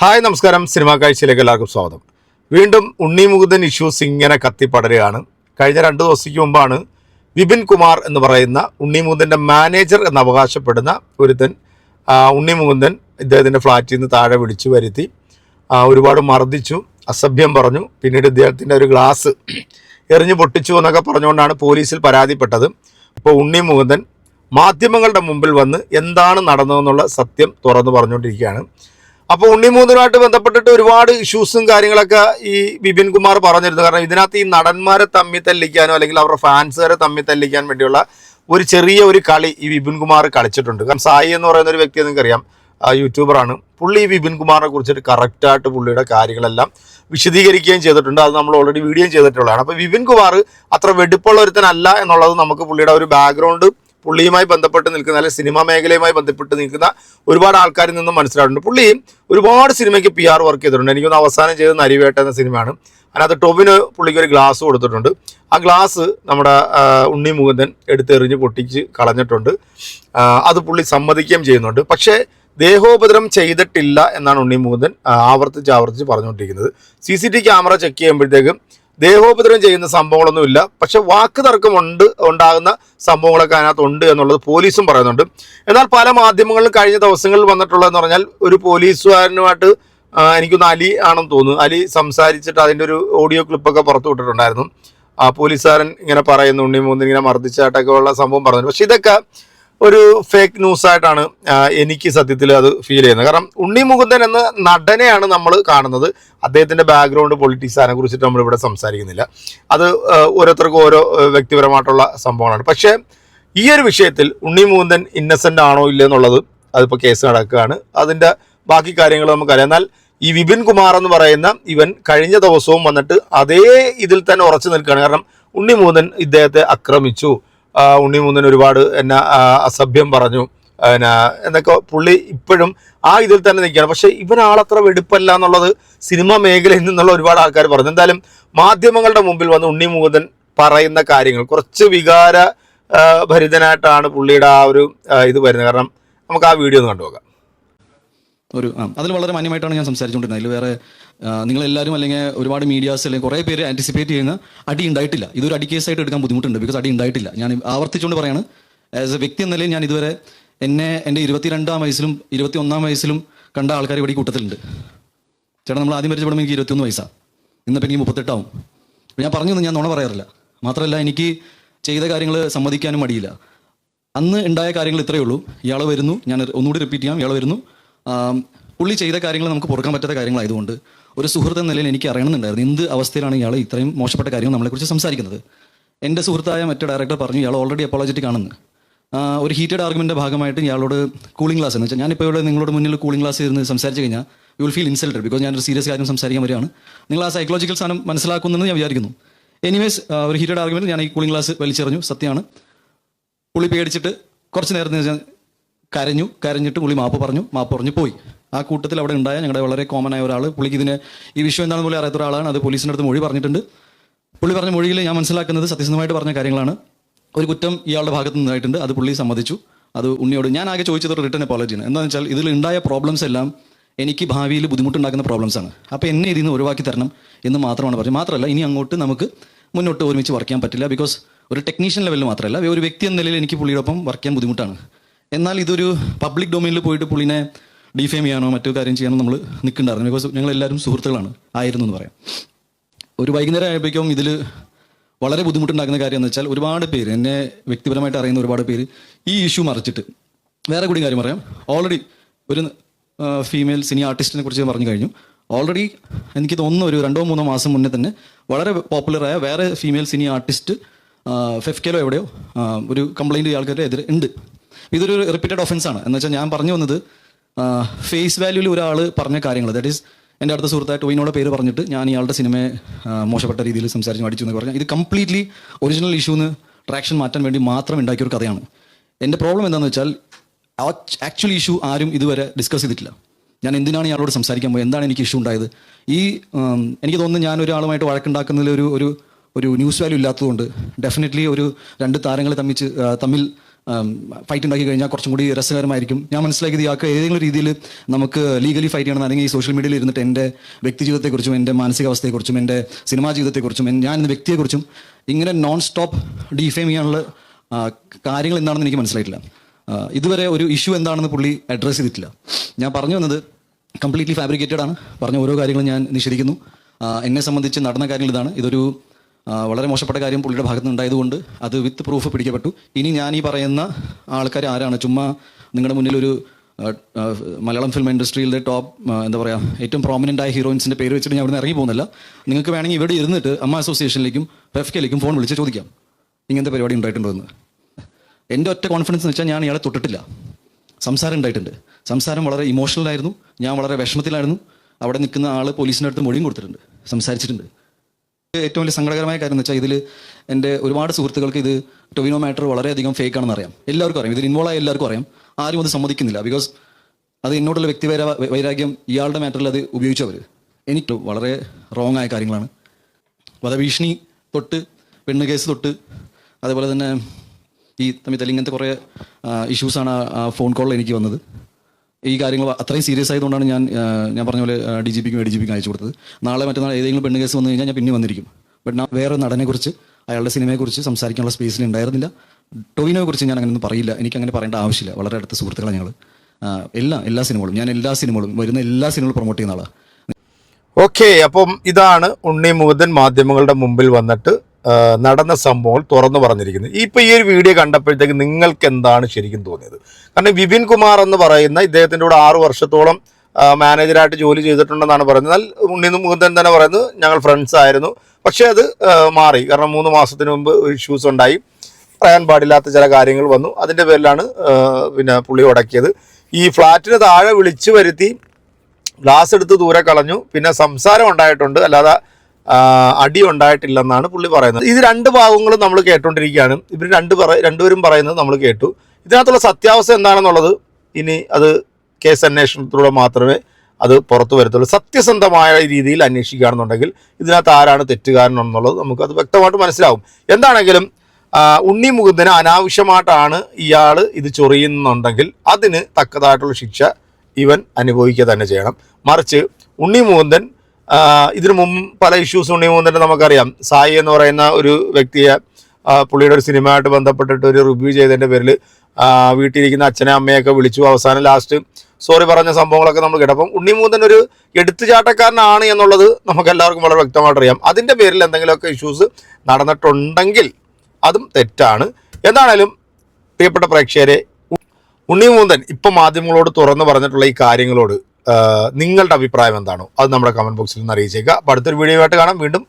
Hi നമസ്കാരം. Cinema കാഴ്ചയിലേക്ക് എല്ലാവർക്കും സ്വാഗതം. വീണ്ടും ഉണ്ണി മുകുന്ദൻ ഇഷ്യൂസ് ഇങ്ങനെ കത്തിപ്പടരുകയാണ്. കഴിഞ്ഞ രണ്ട് ദിവസത്തേക്ക് മുമ്പാണ് വിപിൻ കുമാർ എന്ന് പറയുന്ന ഉണ്ണി മുകുന്ദന്റെ മാനേജർ എന്ന് അവകാശപ്പെടുന്ന ഒരുത്തൻ ഉണ്ണി മുകുന്ദൻ ഇദ്ദേഹത്തിന്റെ ഫ്ലാറ്റിൽ നിന്ന് താഴെ വിളിച്ചു വരുത്തി ഒരുപാട് മർദ്ദിച്ചു അസഭ്യം പറഞ്ഞു. പിന്നീട് ഇദ്ദേഹത്തിന്റെ ഒരു ഗ്ലാസ് എറിഞ്ഞു പൊട്ടിച്ചു എന്നൊക്കെ പറഞ്ഞുകൊണ്ടാണ് പോലീസിൽ പരാതിപ്പെട്ടത്. ഇപ്പോൾ ഉണ്ണി മുകുന്ദൻ മാധ്യമങ്ങളുടെ മുമ്പിൽ വന്ന് എന്താണ് നടന്നതെന്നുള്ള സത്യം തുറന്നു പറഞ്ഞുകൊണ്ടിരിക്കുകയാണ്. അപ്പോൾ ഉണ്ണിമൂന്നിനുമായിട്ട് ബന്ധപ്പെട്ടിട്ട് ഒരുപാട് ഇഷ്യൂസും കാര്യങ്ങളൊക്കെ ഈ ബിപിൻ കുമാർ പറഞ്ഞിരുന്നു. കാരണം ഇതിനകത്ത് ഈ നടന്മാരെ തമ്മിൽ തല്ലിക്കാനോ അല്ലെങ്കിൽ അവരുടെ ഫാൻസുകാരെ തമ്മിൽ തല്ലിക്കാൻ വേണ്ടിയുള്ള ഒരു ചെറിയ ഒരു കളി ഈ വിപിൻ കുമാർ കളിച്ചിട്ടുണ്ട്. കാരണം സായി എന്ന് പറയുന്ന ഒരു വ്യക്തി നിങ്ങൾക്കറിയാം യൂട്യൂബറാണ് പുള്ളി ഈ വിപിൻ കുമാറിനെ കുറിച്ചിട്ട് കറക്റ്റായിട്ട് പുള്ളിയുടെ കാര്യങ്ങളെല്ലാം വിശദീകരിക്കുകയും ചെയ്തിട്ടുണ്ട്. അത് നമ്മൾ ഓൾറെഡി വീഡിയോയും ചെയ്തിട്ടുള്ളതാണ്. അപ്പോൾ വിപിൻ കുമാർ അത്ര വെടുപ്പുള്ള ഒരുത്തനല്ല എന്നുള്ളത് നമുക്ക് പുള്ളിയുടെ ഒരു ബാക്ക്ഗ്രൗണ്ട് പുള്ളിയുമായി ബന്ധപ്പെട്ട് നിൽക്കുന്ന അല്ലെങ്കിൽ സിനിമാ മേഖലയുമായി ബന്ധപ്പെട്ട് നിൽക്കുന്ന ഒരുപാട് ആൾക്കാരിൽ നിന്നും മനസ്സിലായിട്ടുണ്ട്. പുള്ളി ഒരുപാട് സിനിമയ്ക്ക് പി ആർ വർക്ക് ചെയ്തിട്ടുണ്ട്. എനിക്കൊന്ന് അവസാനം ചെയ്ത നരിവേട്ട എന്ന സിനിമയാണ്. അതിനകത്ത് ടോബിന് പുള്ളിക്ക് ഒരു ഗ്ലാസ് കൊടുത്തിട്ടുണ്ട്. ആ ഗ്ലാസ് നമ്മുടെ ഉണ്ണി മുകുന്ദൻ എടുത്തെറിഞ്ഞ് പൊട്ടിച്ച് കളഞ്ഞിട്ടുണ്ട്. അത് പുള്ളി സമ്മതിക്കുകയും ചെയ്യുന്നുണ്ട്. പക്ഷേ ദേഹോപദ്രം ചെയ്തിട്ടില്ല എന്നാണ് ഉണ്ണി മുകുന്ദൻ ആവർത്തിച്ച് ആവർത്തിച്ച് പറഞ്ഞുകൊണ്ടിരിക്കുന്നത്. C C T camera check ചെയ്യുമ്പോഴത്തേക്കും ദേഹോപദ്രവം ചെയ്യുന്ന സംഭവങ്ങളൊന്നുമില്ല. പക്ഷെ വാക്ക് തർക്കമുണ്ട് ഉണ്ടാകുന്ന സംഭവങ്ങളൊക്കെ അതിനകത്ത് ഉണ്ട് എന്നുള്ളത് പോലീസും പറയുന്നുണ്ട്. എന്നാൽ പല മാധ്യമങ്ങളിലും കഴിഞ്ഞ ദിവസങ്ങളിൽ വന്നിട്ടുള്ളതെന്ന് പറഞ്ഞാൽ ഒരു പോലീസുകാരനുമായിട്ട് എനിക്കൊന്ന് അലി ആണെന്ന് തോന്നുന്നു. അലി സംസാരിച്ചിട്ട് അതിന്റെ ഒരു ഓഡിയോ ക്ലിപ്പൊക്കെ പുറത്തു വിട്ടിട്ടുണ്ടായിരുന്നു. ആ പോലീസുകാരൻ ഇങ്ങനെ പറയുന്നു ഉണ്ണി ഇങ്ങനെ മർദ്ദിച്ചായിട്ടൊക്കെ ഉള്ള സംഭവം പറഞ്ഞു പക്ഷെ ഇതൊക്കെ ഒരു ഫേക്ക് ന്യൂസ് ആയിട്ടാണ് എനിക്ക് സത്യത്തിൽ അത് ഫീൽ ചെയ്യുന്നത്. കാരണം ഉണ്ണി മുകുന്ദൻ എന്ന നടനെയാണ് നമ്മൾ കാണുന്നത്. അദ്ദേഹത്തിന്റെ ബാക്ക്ഗ്രൗണ്ട് പൊളിറ്റിക്സ് അതിനെ കുറിച്ചിട്ട് നമ്മളിവിടെ സംസാരിക്കുന്നില്ല. അത് ഓരോരുത്തർക്കും ഓരോ വ്യക്തിപരമായിട്ടുള്ള സംഭവങ്ങളാണ്. പക്ഷേ ഈ ഒരു വിഷയത്തിൽ ഉണ്ണി മുകുന്ദൻ ഇന്നസെന്റ് ആണോ ഇല്ല എന്നുള്ളത് അതിപ്പോൾ കേസ് നടക്കുകയാണ്. അതിന്റെ ബാക്കി കാര്യങ്ങൾ നമുക്കറിയാം. എന്നാൽ ഈ വിപിൻ കുമാർ എന്ന് പറയുന്ന ഇവൻ കഴിഞ്ഞ ദിവസവും വന്നിട്ട് അതേ ഇതിൽ തന്നെ ഉറച്ചു നിൽക്കുകയാണ്. കാരണം ഉണ്ണി മുകുന്ദൻ ഇദ്ദേഹത്തെ ആക്രമിച്ചു. ആ, ഉണ്ണി മുന്നൻ ഒരുപാട് എന്നെ അസഭ്യം പറഞ്ഞു. പിന്നെ എന്നൊക്കെ പുള്ളി ഇപ്പോഴും ആ ഇതിൽ തന്നെ നിൽക്കുകയാണ്. പക്ഷേ ഇവനാളത്ര വെടുപ്പല്ല എന്നുള്ളത് സിനിമ മേഖലയിൽ നിന്നുള്ള ഒരുപാട് ആൾക്കാർ പറഞ്ഞു. എന്തായാലും മാധ്യമങ്ങളുടെ മുമ്പിൽ വന്ന് ഉണ്ണി മുകുന്ദൻ പറയുന്ന കാര്യങ്ങൾ കുറച്ച് വികാര ഭരിതനായിട്ടാണ് പുള്ളിയുടെ ആ ഒരു ഇത് വരുന്നത്. കാരണം നമുക്ക് ആ വീഡിയോ ഒന്ന് കണ്ടുപോകാം ഒരു അതിൽ വളരെ മാന്യമായിട്ടാണ് ഞാൻ സംസാരിച്ചുകൊണ്ടിരുന്നത്. അതിൽ വേറെ നിങ്ങളെല്ലാവരും അല്ലെങ്കിൽ ഒരുപാട് മീഡിയാസ് അല്ലെങ്കിൽ കുറേ പേര് ആന്റിസിപ്പേറ്റ് ചെയ്യുന്ന അടി ഉണ്ടായിട്ടില്ല. ഇതൊരു അടി കേസായിട്ട് എടുക്കാൻ ബുദ്ധിമുട്ടുണ്ട് ബിക്കോസ് അടി ഉണ്ടായിട്ടില്ല. ഞാൻ ആവർത്തിച്ചുകൊണ്ട് പറയാണ് ആസ് എ വ്യക്തി എന്ന നിലയിൽ ഞാൻ ഇതുവരെ എന്നെ എന്റെ ഇരുപത്തിരണ്ടാം വയസ്സിലും ഇരുപത്തി ഒന്നാം വയസ്സിലും കണ്ട ആൾക്കാർ ഇവിടെ കൂട്ടത്തിലുണ്ട്. ചേട്ടാ നമ്മൾ ആദ്യം പരിചയപ്പെടുമ്പോൾ എനിക്ക് ഇരുപത്തിയൊന്ന് വയസ്സാണ് ഇന്നിപ്പോൾ എനിക്ക് മുപ്പത്തെട്ടാവും. ഞാൻ പറഞ്ഞു ഞാൻ നുണ പറയാറില്ല. മാത്രമല്ല എനിക്ക് ചെയ്ത കാര്യങ്ങൾ സമ്മതിക്കാനും മടിയില്ല. അന്ന് ഉണ്ടായ കാര്യങ്ങൾ ഇത്രയേ ഉള്ളൂ. ഇയാൾ വരുന്നു. ഞാൻ ഒന്നുകൂടി റിപ്പീറ്റ് ചെയ്യാം. ഇയാൾ വരുന്നു. പുള്ളി ചെയ്ത കാര്യങ്ങൾ നമുക്ക് പൊറുക്കാൻ പറ്റാത്ത കാര്യങ്ങളായതുകൊണ്ട് ഒരു സുഹൃത്ത് നിലയിൽ എനിക്ക് അറിയണമെന്നുണ്ടായിരുന്നു. എന്ത് അവസ്ഥയിലാണ് ഇയാൾ ഇത്രയും മോശപ്പെട്ട കാര്യങ്ങൾ നമ്മളെക്കുറിച്ച് സംസാരിക്കുന്നത്? എന്റെ സുഹൃത്തായ മറ്റേ ഡയറക്ടർ പറഞ്ഞു ഇയാൾ ഓൾറെഡി അപ്പോളജറ്റിക് ആണെന്ന്. ഒരു ഹീറ്റഡ് ആർഗ്യുമെന്റെ ഭാഗമായിട്ട് ഇയാളോട് കൂളിംഗ് ക്ലാസ് എന്ന് വെച്ചാൽ ഞാനിപ്പോൾ ഇവിടെ നിങ്ങളോട് മുന്നിൽ കൂളിംഗ് ക്ലാസ് ഇരുന്ന് സംസാരിച്ച് കഴിഞ്ഞാൽ you will feel insulted because ഞാനൊരു സീരിയസ് കാര്യം സംസാരിക്കാൻ വരികയാണ്. നിങ്ങൾ ആ സൈക്കോളജിക്കൽ സാധനം മനസ്സിലാക്കുന്നെന്ന് ഞാൻ വിചാരിക്കുന്നു. എനിവേസ് ഒരു ഹീറ്റഡ് ആർഗ്യുമെന്റ് ഞാൻ ഈ കൂളിംഗ് ക്ലാസ് വലിച്ചെറിഞ്ഞു. സത്യമാണ്. പുള്ളി പേടിച്ചിട്ട് കുറച്ച് നേരത്തിന് ശേഷം കരഞ്ഞു കരഞ്ഞിട്ട് പുള്ളി മാപ്പ് പറഞ്ഞു മാപ്പ് പറഞ്ഞു പോയി. ആ കൂട്ടത്തിൽ അവിടെ ഉണ്ടായ ഞങ്ങളുടെ വളരെ കോമൺ ആയ ഒരാൾ പുള്ളിക്ക് ഇതിന് ഈ വിഷയം എന്താണെന്ന് പോലെ അറിയാത്ത ഒരാളാണ്. അത് പോലീസിന്റെ അടുത്ത് മൊഴി പറഞ്ഞിട്ടുണ്ട്. പുള്ളി പറഞ്ഞ മൊഴിയിൽ ഞാൻ മനസ്സിലാക്കുന്നത് സത്യസന്ധമായിട്ട് പറഞ്ഞ കാര്യങ്ങളാണ്. ഒരു കുറ്റം ഇയാളുടെ ഭാഗത്ത് നിന്നായിട്ടുണ്ട്. അത് പുള്ളി സമ്മതിച്ചു. അത് ഉണ്ണിയോട് ഞാൻ ആകെ ചോദിച്ചത് റിട്ടേൺ അപ്പോളജിയാണ് എന്താണെന്ന് വെച്ചാൽ ഇതിൽ ഉണ്ടായ പ്രോബ്ലംസ് എല്ലാം എനിക്ക് ഭാവിയിൽ ബുദ്ധിമുട്ടുണ്ടാക്കുന്ന പ്രോബ്ലംസ് ആണ്. അപ്പോൾ എന്നെ ഇതിൽ നിന്ന് ഒഴിവാക്കി തരണം എന്ന് മാത്രമാണ് പറഞ്ഞത്. മാത്രമല്ല ഇനി അങ്ങോട്ട് നമുക്ക് മുന്നോട്ട് ഒരുമിച്ച് വർക്ക് ചെയ്യാൻ പറ്റില്ല. ബിക്കോസ് ഒരു ടെക്നീഷ്യൻ ലെവലിൽ മാത്രമല്ല ഒരു വ്യക്തി എന്ന നിലയിൽ എനിക്ക് പുള്ളിയോടൊപ്പം വർക്ക് ചെയ്യാൻ ബുദ്ധിമുട്ടാണ്. എന്നാൽ ഇതൊരു പബ്ലിക് ഡൊമൈനിൽ പോയിട്ട് പുള്ളിനെ ഡിഫെയിം ചെയ്യാനോ മറ്റു കാര്യം ചെയ്യാനോ നമ്മൾ നിൽക്കുന്നുണ്ടായിരുന്നു. ബിക്കോസ് ഞങ്ങൾ എല്ലാവരും സുഹൃത്തുക്കളാണ്. ആയിരുന്നു എന്ന് പറയാം. ഒരു വൈകുന്നേരം ആയപ്പോഴേക്കും ഇതിൽ വളരെ ബുദ്ധിമുട്ടുണ്ടാക്കുന്ന കാര്യം എന്ന് വെച്ചാൽ ഒരുപാട് പേര് എന്നെ വ്യക്തിപരമായിട്ട് അറിയുന്ന ഒരുപാട് പേര് ഈ ഇഷ്യൂ മറിച്ചിട്ട് വേറെ കൂടി കാര്യം പറയാം. ഓൾറെഡി ഒരു ഫീമെയിൽ സിനി ആർട്ടിസ്റ്റിനെ കുറിച്ച് പറഞ്ഞു കഴിഞ്ഞു. ഓൾറെഡി എനിക്ക് തോന്നുന്നു ഒരു രണ്ടോ മൂന്നോ മാസം മുന്നേ തന്നെ വളരെ പോപ്പുലറായ വേറെ ഫീമെയിൽ സിനി ആർട്ടിസ്റ്റ് ഫെഫ്കേലോ എവിടെയോ ഒരു കംപ്ലൈന്റ് ആൾക്കാരുടെ എതിരെ ഉണ്ട്. ഇതൊരു റിപ്പീറ്റഡ് ഒഫൻസ് ആണ്. എന്ന് വെച്ചാൽ ഞാൻ പറഞ്ഞു വന്നത് ഫേസ് വാല്യൂവിൽ ഒരാൾ പറഞ്ഞ കാര്യങ്ങൾ ദാറ്റ് ഈസ് എന്റെ അടുത്ത സുഹൃത്തായ ടോയിനോടെ പേര് പറഞ്ഞിട്ട് ഞാൻ ഇയാളുടെ സിനിമയെ മോശപ്പെട്ട രീതിയിൽ സംസാരിച്ച് അടിച്ചു എന്ന് പറഞ്ഞാൽ ഇത് കംപ്ലീറ്റ്ലി ഒറിജിനൽ ഇഷ്യൂന്ന് ട്രാക്ഷൻ മാറ്റാൻ വേണ്ടി മാത്രം ഉണ്ടാക്കിയ ഒരു കഥയാണ്. എന്റെ പ്രോബ്ലം എന്താണെന്ന് വെച്ചാൽ ആക്ച്വൽ ഇഷ്യൂ ആരും ഇതുവരെ ഡിസ്കസ് ചെയ്തിട്ടില്ല. ഞാൻ എന്തിനാണ് ഇയാളോട് സംസാരിക്കാൻ പോയത്? എന്താണ് എനിക്ക് ഇഷ്യൂ ഉണ്ടായത്? ഈ എനിക്ക് തോന്നുന്നു ഞാൻ ഒരാളുമായിട്ട് വഴക്കുണ്ടാക്കുന്നതിൽ ഒരു ഒരു ഒരു ന്യൂസ് വാല്യൂ ഇല്ലാത്തതുകൊണ്ട് ഡെഫിനറ്റ്ലി ഒരു രണ്ട് താരങ്ങളെ തമ്മിച്ച് തമ്മിൽ ഫൈറ്റ് ഉണ്ടാക്കി കഴിഞ്ഞാൽ കുറച്ചും കൂടി രസകരമായിരിക്കും. ഞാൻ മനസ്സിലാക്കിയത് ഇയാൾക്ക് ഏതെങ്കിലും രീതിയിൽ നമുക്ക് ലീഗലി ഫൈറ്റ് ചെയ്യണം അല്ലെങ്കിൽ ഈ സോഷ്യൽ മീഡിയയിൽ ഇരുന്നിട്ട് എന്റെ വ്യക്തി ജീവിതത്തെക്കുറിച്ചും എന്റെ മാനസികാവസ്ഥയെക്കുറിച്ചും എന്റെ സിനിമാ ജീവിതത്തെക്കുറിച്ചും ഞാൻ എന്ന വ്യക്തിയെക്കുറിച്ചും ഇങ്ങനെ നോൺ സ്റ്റോപ്പ് ഡീഫെയിം ചെയ്യാനുള്ള കാര്യങ്ങൾ എന്താണെന്ന് എനിക്ക് മനസ്സിലായിട്ടില്ല. ഇതുവരെ ഒരു ഇഷ്യൂ എന്താണെന്ന് പുള്ളി അഡ്രസ്സ് ചെയ്തിട്ടില്ല. ഞാൻ പറഞ്ഞു വന്നത് കംപ്ലീറ്റ്ലി ഫാബ്രിക്കേറ്റഡ് ആണ്. പറഞ്ഞ ഓരോ കാര്യങ്ങളും ഞാൻ നിഷേധിക്കുന്നു. എന്നെ സംബന്ധിച്ച് നടന്ന കാര്യങ്ങൾ ഇതാണ്. ഇതൊരു വളരെ മോശപ്പെട്ട കാര്യം പുള്ളിയുടെ ഭാഗത്ത് നിന്ന് ഉണ്ടായതുകൊണ്ട് അത് വിത്ത് പ്രൂഫ് പിടിക്കപ്പെട്ടു. ഇനി ഞാൻ ഈ പറയുന്ന ആൾക്കാർ ആരാണ്? ചുമ്മാ നിങ്ങളുടെ മുന്നിൽ ഒരു മലയാളം ഫിലിം ഇൻഡസ്ട്രിയിലെ ടോപ്പ് എന്താ പറയുക ഏറ്റവും പ്രോമിനന്റ് ആയ ഹീറോയിൻസിന്റെ പേര് വെച്ചിട്ട് ഞാൻ അവിടെ ഇറങ്ങി പോകുന്നില്ല. നിങ്ങൾക്ക് വേണമെങ്കിൽ ഇവിടെ ഇരുന്നിട്ട് അമ്മ അസോസിയേഷനിലേക്കും പെഫ്കയിലേക്കും ഫോൺ വിളിച്ച് ചോദിക്കാം. ഇങ്ങനത്തെ പരിപാടി ഉണ്ടായിട്ടുണ്ടോ എന്ന്. എന്റെ ഒറ്റ കോൺഫിഡൻസ് എന്ന് വെച്ചാൽ ഞാൻ ഇയാളെ തൊട്ടിട്ടില്ല. സംസാരം ഉണ്ടായിട്ടുണ്ട്. സംസാരം വളരെ ഇമോഷണലായിരുന്നു ഞാൻ വളരെ വിഷമത്തിലായിരുന്നു. അവിടെ നിൽക്കുന്ന ആൾ പോലീസിന്റെ അടുത്ത് മൊഴിയും കൊടുത്തിട്ടുണ്ട്. സംസാരിച്ചിട്ടുണ്ട്. ഏറ്റവും വലിയ സങ്കടകരമായ കാര്യം എന്ന് വെച്ചാൽ ഇതിൽ എന്റെ ഒരുപാട് സുഹൃത്തുക്കൾക്ക് ഇത് ടൊവിനോ മാറ്റർ വളരെയധികം ഫേക്ക് ആണെന്ന് അറിയാം. എല്ലാവർക്കും അറിയാം. ഇതിൽ ഇൻവോൾവ് ആയ എല്ലാവർക്കും അറിയാം. ആരും അത് സമ്മതിക്കുന്നില്ല. ബിക്കോസ് അത് എന്നോടുള്ള വ്യക്തി വൈര- വൈരാഗ്യം ഇയാളുടെ മാറ്ററിൽ അത് ഉപയോഗിച്ചവർ എനിക്ക് വളരെ റോങ് ആയ കാര്യങ്ങളാണ്. വധഭീഷണി തൊട്ട് പെണ്ണ് കേസ് തൊട്ട് അതുപോലെ തന്നെ ഈ തമ്മിൽ ഇങ്ങനത്തെ കുറേ ഇഷ്യൂസാണ് ആ ഫോൺ കോളിൽ എനിക്ക് വന്നത്. ഈ കാര്യങ്ങൾ അത്രയും സീരിയസ് ആയതുകൊണ്ടാണ് ഞാൻ ഞാൻ പറഞ്ഞ പോലെ ഡി ജി പിക്കും എ ഡി ജി പിക്കും അയച്ചു കൊടുത്തത് നാളെ മറ്റന്നാൾ ഏതെങ്കിലും പെണ്ണ് കേസ് വന്നു കഴിഞ്ഞാൽ ഞാൻ പിന്നെ വന്നിരിക്കും. ബട്ട് ഞാൻ വേറെ നടനെക്കുറിച്ച് അയാളുടെ സിനിമയെക്കുറിച്ച് സംസാരിക്കാനുള്ള സ്പേസിൽ ഉണ്ടായിരുന്നില്ല. ടൊവിനോയെ കുറിച്ച് ഞാൻ അങ്ങനെ ഒന്നും പറയില്ല. എനിക്ക് അങ്ങനെ പറയേണ്ട ആവശ്യമില്ല. വളരെ അടുത്ത സുഹൃത്തുക്കളാണ് ഞങ്ങൾ എല്ലാ എല്ലാ സിനിമകളും ഞാൻ എല്ലാ സിനിമകളും വരുന്ന എല്ലാ സിനിമകളും പ്രൊമോട്ട് ചെയ്യുന്ന ആളാണ് ഓക്കെ അപ്പം ഇതാണ് ഉണ്ണി മുകുന്ദൻ മാധ്യമങ്ങളുടെ മുമ്പിൽ വന്നിട്ട് നടന്ന സംഭവങ്ങൾ തുറന്നു പറഞ്ഞിരിക്കുന്നത് ഇപ്പൊ ഈ ഒരു വീഡിയോ കണ്ടപ്പോഴത്തേക്ക് നിങ്ങൾക്ക് എന്താണ് ശരിക്കും തോന്നിയത്? കാരണം വിപിൻ കുമാർ എന്ന് പറയുന്ന ഇദ്ദേഹത്തിന്റെ കൂടെ ആറു വർഷത്തോളം മാനേജറായിട്ട് ജോലി ചെയ്തിട്ടുണ്ടെന്നാണ് പറയുന്നത്. എന്നാൽ ഉണ്ണി മുകുന്ദൻ തന്നെ പറയുന്നത് ഞങ്ങൾ ഫ്രണ്ട്സ് ആയിരുന്നു. പക്ഷേ അത് മാറി. കാരണം മൂന്ന് മാസത്തിന് മുമ്പ് ഇഷ്യൂസ് ഉണ്ടായി. പറയാൻ പാടില്ലാത്ത ചില കാര്യങ്ങൾ വന്നു. അതിന്റെ പേരിലാണ് പിന്നെ പുള്ളി ഉടക്കിയത്. ഈ ഫ്ലാറ്റിന് താഴെ വിളിച്ചു വരുത്തി ഗ്ലാസ് എടുത്ത് ദൂരെ കളഞ്ഞു. പിന്നെ സംസാരം ഉണ്ടായിട്ടുണ്ട്. അല്ലാതെ അടി ഉണ്ടായിട്ടില്ലെന്നാണ് പുള്ളി പറയുന്നത്. ഇത് രണ്ട് ഭാഗങ്ങളും നമ്മൾ കേട്ടോണ്ടിരിക്കുകയാണ് ഇവർ രണ്ട് പറ രണ്ടുപേരും പറയുന്നത് നമ്മൾ കേട്ടു. ഇതിനകത്തുള്ള സത്യാവസ്ഥ എന്താണെന്നുള്ളത് ഇനി അത് കേസ് അന്വേഷണത്തിലൂടെ മാത്രമേ അത് പുറത്തു വരത്തുള്ളൂ. സത്യസന്ധമായ രീതിയിൽ അന്വേഷിക്കുകയാണെന്നുണ്ടെങ്കിൽ ഇതിനകത്ത് ആരാണ് തെറ്റുകാരൻ എന്നുള്ളത് നമുക്ക് അത് വ്യക്തമായിട്ട് മനസ്സിലാവും. എന്താണെങ്കിലും ഉണ്ണി മുകുന്ദന് അനാവശ്യമായിട്ടാണ് ഇയാൾ ഇത് ചൊറിയുന്നുണ്ടെങ്കിൽ അതിന് തക്കതായിട്ടുള്ള ശിക്ഷ ഇവൻ അനുഭവിക്കുക തന്നെ ചെയ്യണം. മറിച്ച് ഉണ്ണി മുകുന്ദൻ ഇതിനു മുമ്പ് പല ഇഷ്യൂസ് ഉണ്ടെങ്കിൽ തന്നെ നമുക്കറിയാം. സായി എന്ന് പറയുന്ന ഒരു വ്യക്തിയെ പുള്ളിയുടെ ഒരു സിനിമയായിട്ട് ബന്ധപ്പെട്ടിട്ട് ഒരു റിവ്യൂ ചെയ്തതിന്റെ പേരിൽ വീട്ടിലിരിക്കുന്ന അച്ഛനെ അമ്മയൊക്കെ വിളിച്ചു. അവസാനം ലാസ്റ്റ് സോറി പറഞ്ഞ സംഭവങ്ങളൊക്കെ നമ്മൾ കേട്ടു. അപ്പം ഉണ്ണി മുകുന്ദൻ ഒരു എടുത്തുചാട്ടക്കാരനാണ് എന്നുള്ളത് നമുക്ക് എല്ലാവർക്കും വളരെ വ്യക്തമായിട്ട് അറിയാം അതിന്റെ പേരിൽ എന്തെങ്കിലുമൊക്കെ ഇഷ്യൂസ് നടന്നിട്ടുണ്ടെങ്കിൽ അതും തെറ്റാണ്. എന്താണേലും പ്രിയപ്പെട്ട പ്രേക്ഷകരെ ഉണ്ണി മൂന്തൻ ഇപ്പം മാധ്യമങ്ങളോട് തുറന്നു പറഞ്ഞിട്ടുള്ള ഈ കാര്യങ്ങളോട് നിങ്ങളുടെ അഭിപ്രായം എന്താണോ? അത് നമ്മുടെ കമന്റ് ബോക്സിൽ നിന്ന് അറിയിച്ചേക്കുക. അപ്പോൾ അടുത്തൊരു വീഡിയോ ആയിട്ട് കാണാം. വീണ്ടും